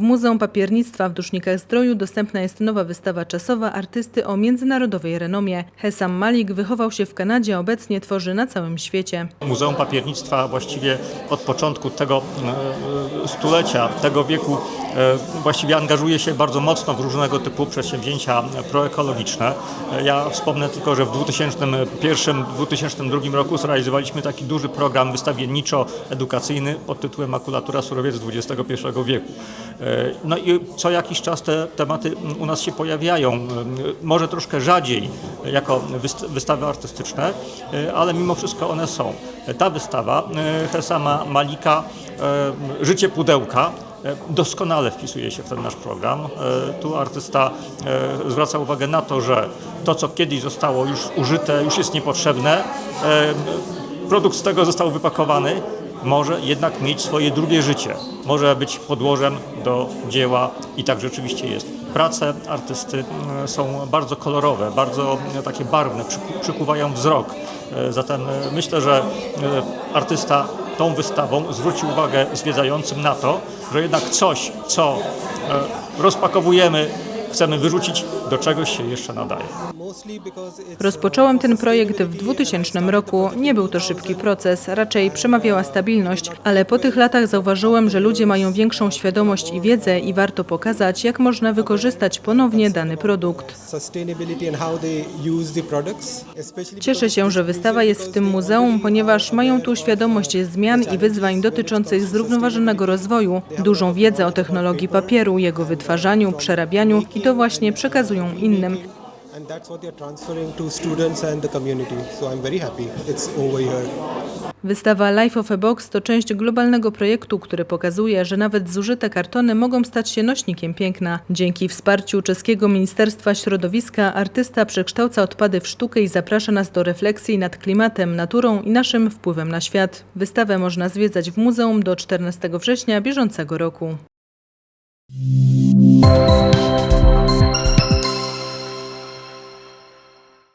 Muzeum Papiernictwa w Dusznikach Zdroju dostępna jest nowa wystawa czasowa artysty o międzynarodowej renomie. Hesam Malik wychował się w Kanadzie, a obecnie tworzy na całym świecie. Muzeum Papiernictwa właściwie od początku tego e, stulecia, tego wieku e, właściwie angażuje się bardzo mocno w różnego typu przedsięwzięcia proekologiczne. E, Ja wspomnę tylko, że w 2001-2002 roku zrealizowaliśmy taki duży program wystawienniczo-edukacyjny pod tytułem Makulatura Surowiec XXI wieku. E, No i co jakiś czas te tematy u nas się pojawiają, e, może troszkę rzadziej jako wyst- wystawy artystyczne, e, ale mimo wszystko one są. Ta wystawa e, Hesama Malika e, Życie pudełka e, doskonale wpisuje się w ten nasz program. E, Tu artysta e, zwraca uwagę na to, że to, co kiedyś zostało już użyte, już jest niepotrzebne. E, Produkt z tego został wypakowany, może jednak mieć swoje drugie życie. Może być podłożem do dzieła i tak rzeczywiście jest. Prace artysty e, są bardzo kolorowe, bardzo e, takie barwne, przyku- przykuwają wzrok. E, Zatem e, myślę, że e, artysta tą wystawą zwróci uwagę zwiedzającym na to, że jednak coś, co rozpakowujemy, chcemy wyrzucić, do czegoś się jeszcze nadaje. Rozpocząłem ten projekt w 2000 roku. Nie był to szybki proces, raczej przemawiała stabilność, ale po tych latach zauważyłem, że ludzie mają większą świadomość i wiedzę i warto pokazać, jak można wykorzystać ponownie dany produkt. Cieszę się, że wystawa jest w tym muzeum, ponieważ mają tu świadomość zmian i wyzwań dotyczących zrównoważonego rozwoju, dużą wiedzę o technologii papieru, jego wytwarzaniu, przerabianiu i to właśnie przekazują innym. and that's what they're transferring to students and the community. So I'm very happy it's over here. Wystawa Life of a Box to część globalnego projektu, który pokazuje, że nawet zużyte kartony mogą stać się nośnikiem piękna. Dzięki wsparciu czeskiego Ministerstwa Środowiska artysta przekształca odpady w sztukę i zaprasza nas do refleksji nad klimatem, naturą i naszym wpływem na świat. Wystawę można zwiedzać w muzeum do 14 września bieżącego roku.